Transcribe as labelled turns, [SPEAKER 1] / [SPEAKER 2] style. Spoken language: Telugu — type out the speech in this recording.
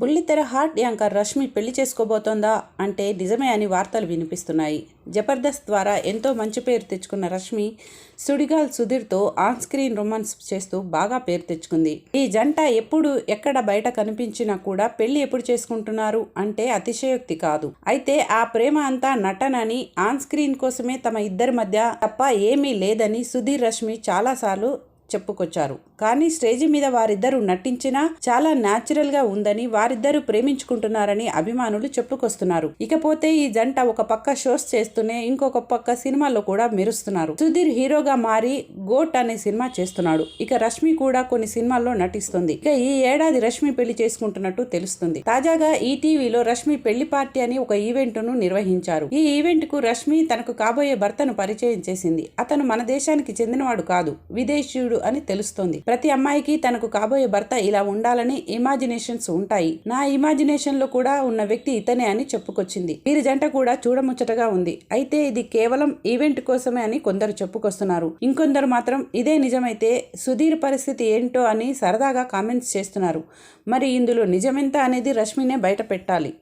[SPEAKER 1] బుల్లితెర హాట్ యాంకర్ రష్మి పెళ్ళి చేసుకోబోతోందా అంటే నిజమే అని వార్తలు వినిపిస్తున్నాయి. జబర్దస్త్ ద్వారా ఎంతో మంచి పేరు తెచ్చుకున్న రష్మి సుడిగాల్ సుధీర్తో ఆన్ స్క్రీన్ రొమాన్స్ చేస్తూ బాగా పేరు తెచ్చుకుంది. ఈ జంట ఎప్పుడు ఎక్కడ బయట కనిపించినా కూడా పెళ్ళి ఎప్పుడు చేసుకుంటున్నారు అంటే అతిశయోక్తి కాదు. అయితే ఆ ప్రేమ అంతా నటనని ఆన్ స్క్రీన్ కోసమే తమ ఇద్దరి మధ్య తప్ప ఏమీ లేదని సుధీర్ రష్మి చాలాసార్లు చెప్పుకొచ్చారు. కానీ స్టేజి మీద వారిద్దరూ నటించినా చాలా న్యాచురల్గా ఉందని వారిద్దరూ ప్రేమించుకుంటున్నారని అభిమానులు చెప్పుకొస్తున్నారు. ఇకపోతే ఈ జంట ఒక పక్క షోస్ చేస్తూనే ఇంకొక పక్క సినిమాల్లో కూడా మెరుస్తున్నారు. సుధీర్ హీరోగా మారి గోట్ అనే సినిమా చేస్తున్నాడు. ఇక రష్మి కూడా కొన్ని సినిమాల్లో నటిస్తుంది. ఇక ఈ ఏడాది రష్మి పెళ్ళి చేసుకుంటున్నట్టు తెలుస్తుంది. తాజాగా ఈ టీవీలో రష్మి పెళ్ళి పార్టీ అని ఒక ఈవెంట్ను నిర్వహించారు. ఈ ఈవెంట్కు రష్మి తనకు కాబోయే భర్తను పరిచయం చేసింది. అతను మన దేశానికి చెందినవాడు కాదు విదేశీయుడు అని తెలుస్తోంది. ప్రతి అమ్మాయికి తనకు కాబోయే భర్త ఇలా ఉండాలని ఇమాజినేషన్స్ ఉంటాయి. నా ఇమాజినేషన్లో కూడా ఉన్న వ్యక్తి ఇతనే అని చెప్పుకొచ్చింది. వీరి జంట కూడా చూడముచ్చటగా ఉంది. అయితే ఇది కేవలం ఈవెంట్ కోసమే అని కొందరు చెప్పుకొస్తున్నారు. ఇంకొందరు మాత్రం ఇదే నిజమైతే సుధీర్ పరిస్థితి ఏంటో అని సరదాగా కామెంట్స్ చేస్తున్నారు. మరి ఇందులో నిజమెంత అనేది రష్మినే బయట పెట్టాలి.